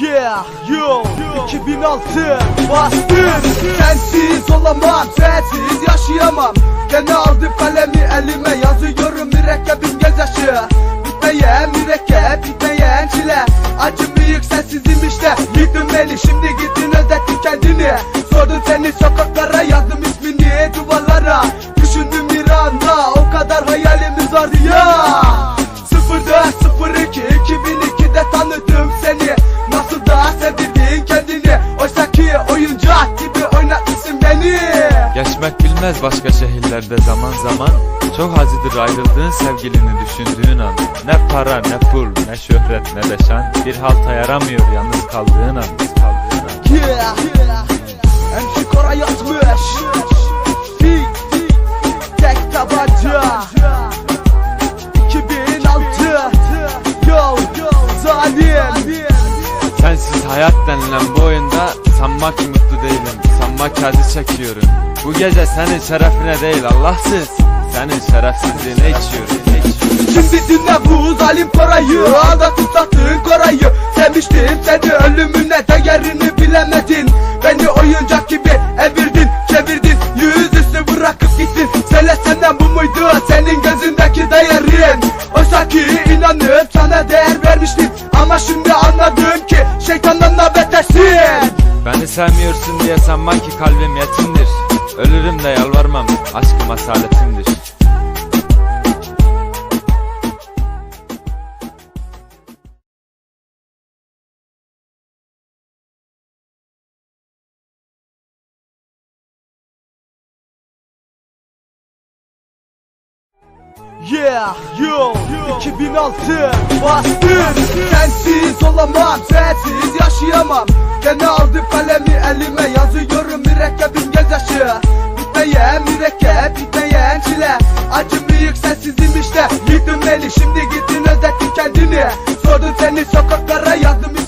Yeah, yo, 2006 Bastır Sensiz olamam, sensiz yaşayamam. Gene aldım kalemi elime yazıyorum mürekkebin gözyaşı. Bitmeyen mürekkep, bitmeyen çile Acım büyük sensizim işte. Yıktın beni şimdi gittin özettin kendini. Sordun seni sokaklara yazdım ismini duvarlara Geçmek bilmez başka şehirlerde zaman zaman. Çok acıdır ayrıldığın sevgilini düşündüğün an. Ne para ne pul ne şöhret ne de şan. Bir halta yaramıyor yalnız kaldığın an. Yeah. MC Koray atmış Fit Tek tabanca. 2006 Yo Zalim. Sensiz hayat denilen bu oyunda Sanma ki mutlu değilim. Sanma ki acı çekiyorum Bu gece senin şerefine değil Allahsız. Senin şerefsizliğine içiyorum. Şimdi dinle bu zalim parayı Aldatıp sattın Koray'ı Sevmiştim seni ölümüne değerini bilemedin. Beni oyuncak gibi evirdin çevirdin. Yüzüstü bırakıp gittin. Söyle senden bu muydu? Senin gözündeki değerin. Oysa ki inanıp sana değer vermiştim sevmiyorsun diye sanma ki kalbim yetimdir Ölürüm de yalvarmam Aşkım asaletimdir. Yeah, yo, 2006 Bastır Sensiz olamam, sensiz yaşayamam. Gene aldım kalemi elime yazıyorum mürekkebin gözyaşı. Bitmeyen mürekkep, bitmeyen çile. Acım büyük sensizim işte. Yıktın beni şimdi gittin özettin kendini. Sordun seni sokaklara yazdım